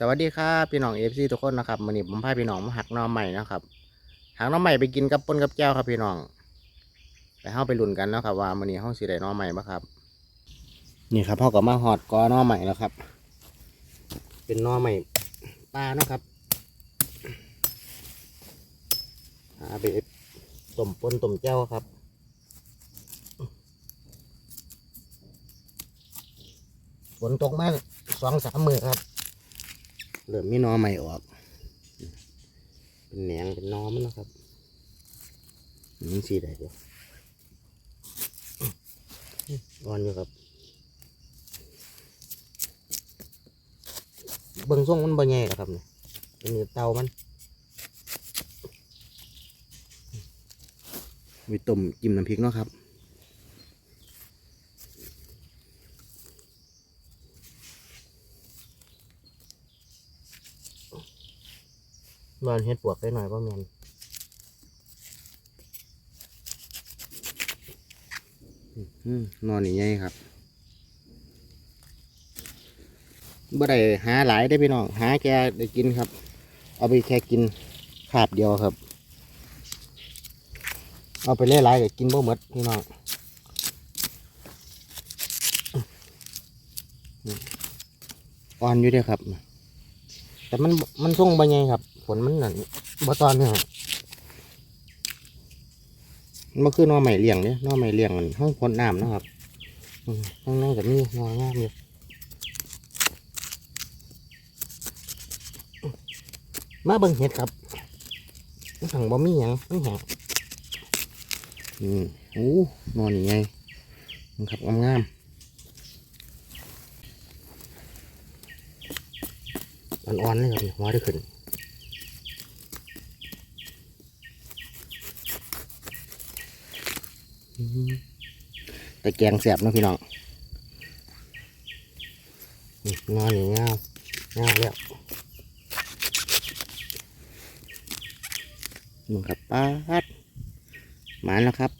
สวัสดีครับพี่น้องเอฟซีทุกคนนะครับวันนี้ผมพาพี่น้องมาหักน้อใหม่นะครับหักน้อใหม่ไปกินกับปนกับแจ้วครับพี่น้องไปเข้าไปลุ้นกันนะครับ ว่าวันนี้ห้องสีไดน้อใหม่ปะครับ นี่ครับเขาก็มาหอดกอน้อใหม่แล้วครับ เป็นน้อใหม่ปลานะครับหาไปต้มปนต้มแจ้วครับฝนตกมากสองสามมือครับ เริ่มมีนอใหม่ออก เป็นแหนงเป็นนอมันนะครับมันสีได้อยู่อ่อนอยู่ครับ เบิ่งส่งมันบ่ใหญ่หรอกครับเนี่ยเป็นเตามันวิต้มจิ้มน้ำพริกเนาะครับ นอนเฮ็ดปวกได้หน่อยว่าแมนอืมนอนนี่ไงครับบ่ได้หาหลายได้พี่น้องหาแกได้กินครับ เอาไปแค่กินขาบเดียวครับ เอาไปเล่หลายๆก็กินบ่หมดพี่น้องอ่อนอยู่เด้ครับ แต่มันมันส่งบ่ใหญ่ครับ ฝนมันนั่นบ่ตอนเนี่ยมันคือนอใหม่เลี้ยงเนี่ยนอใหม่เลี้ยงมันห้องพ้นน้ำนะครับข้างในก็มีหนองามอยู่มาเบิ่งเห็ดครับมันสั่งบ่มีหยังมันแห้งอืมโอ้นอนนี่ไงมันครับงามๆอ่อนๆเลยครับนี่หัวได้ขึ้น อืม แต่แกงแสบนะพี่น้องนี่งอนนี่เงาเงาแล้วมึงครับป้าดหมานแล้วครับ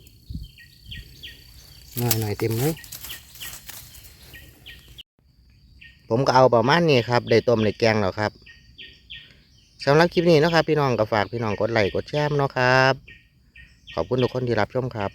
หน่อยหน่อยเต็มเลยผมก็เอาประมาณนี้ครับ ได้ต้มได้แกงแล้วครับสำหรับคลิปนี้นะครับ พี่น้องก็ฝากพี่น้องกดไลค์กดแชร์เนาะครับ ขอบคุณทุกคนที่รับชมครับ